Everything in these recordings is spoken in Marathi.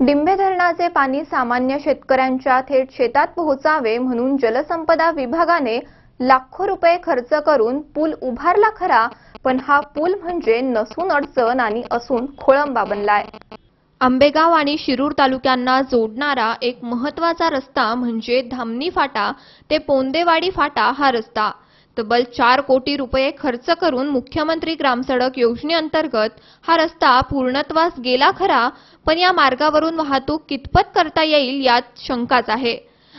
डिंबे धरणाचे पाणी सामान्य शेतकऱ्यांच्या थेट शेतात पोहोचावे म्हणून जलसंपदा विभागाने लाखो रुपये खर्च करून पूल उभारला खरा पण हा पूल म्हणजे नसून अडचण आणि असून खोळंबा बनलाय. आंबेगाव आणि शिरूर तालुक्यांना जोडणारा एक महत्त्वाचा रस्ता म्हणजे धामणी फाटा ते पोंदेवाडी फाटा हा रस्ता. तब्बल चार कोटी रुपये खर्च करून मुख्यमंत्री ग्रामसडक योजनेअंतर्गत हा रस्ता पूर्णत्वास गेला खरा पण या मार्गावरून वाहतूक कितपत करता येईल यात शंकाच आहे.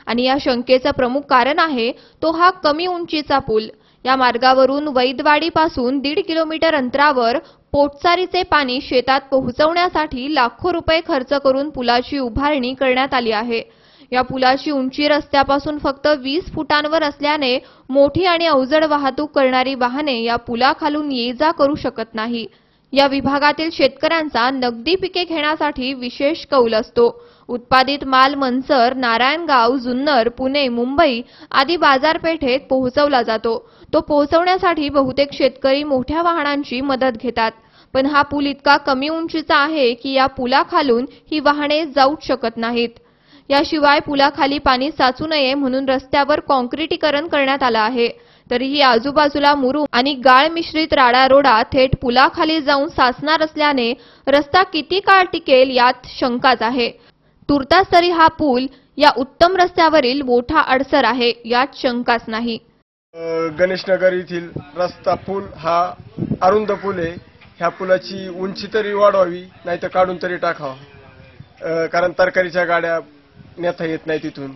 आणि या शंकेचं प्रमुख कारण आहे तो हा कमी उंचीचा पूल. या मार्गावरून वैदवाडीपासून दीड किलोमीटर अंतरावर पोटचारीचे पाणी शेतात पोहोचवण्यासाठी लाखो रुपये खर्च करून पुलाची उभारणी करण्यात आली आहे. या पुलाची उंची रस्त्यापासून फक्त वीस फुटांवर असल्याने मोठी आणि अवजड वाहतूक करणारी वाहने या पुलाखालून ये जा करू शकत नाही. या विभागातील शेतकऱ्यांचा नगदी पिके घेण्यासाठी विशेष कौल असतो. उत्पादित माल मनसर नारायणगाव जुन्नर पुणे मुंबई आदी बाजारपेठेत पोहोचवला जातो. तो पोहोचवण्यासाठी बहुतेक शेतकरी मोठ्या वाहनांची मदत घेतात. पण हा पूल इतका कमी उंचीचा आहे की या पुलाखालून ही वाहने जाऊच शकत नाहीत. याशिवाय पुलाखाली पाणी साचू नये म्हणून रस्त्यावर कॉन्क्रिटीकरण करण्यात आलं आहे. तरीही आजूबाजूला मुरू आणि गाळ मिश्रित राडा रोडा थेट पुलाखाली जाऊन साचणार असल्याने रस्ता किती काळ टिकेल यात शंकाच आहे. तुर्तास तरी हा पूल या उत्तम रस्त्यावरील मोठा अडसर आहे यात शंकाच नाही. गणेशनगर येथील रस्ता पूल हा अरुंद पूल आहे. ह्या पुलाची उंची तरी वाढवावी नाही तर काढून तरी टाकावा. कारण तरकारीच्या गाड्या नेता येत नाही तिथून.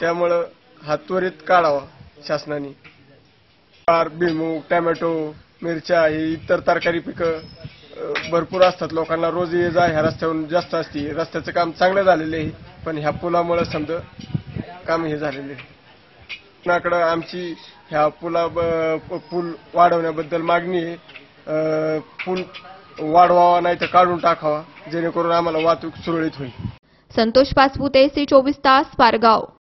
त्यामुळं हा त्वरित काढावा शासनाने. कार भुईमूग टॅमॅटो मिरच्या ही इतर तरकारी पिकं भरपूर असतात. लोकांना रोज ये जा ह्या रस्त्यावरून जास्त असते. रस्त्याचं काम चांगलं झालेलं आहे पण ह्या पुलामुळं समजा काम हे झालेलं आहे. शासनाकडं आमची ह्या पुला ब- पूल वाढवण्याबद्दल मागणी आहे. पूल वाढवावा नाही तर काढून टाकावा जेणेकरून आम्हाला वाहतूक सुरळीत होईल. संतोष पाचपुते सी चोवीस तास पारगाव.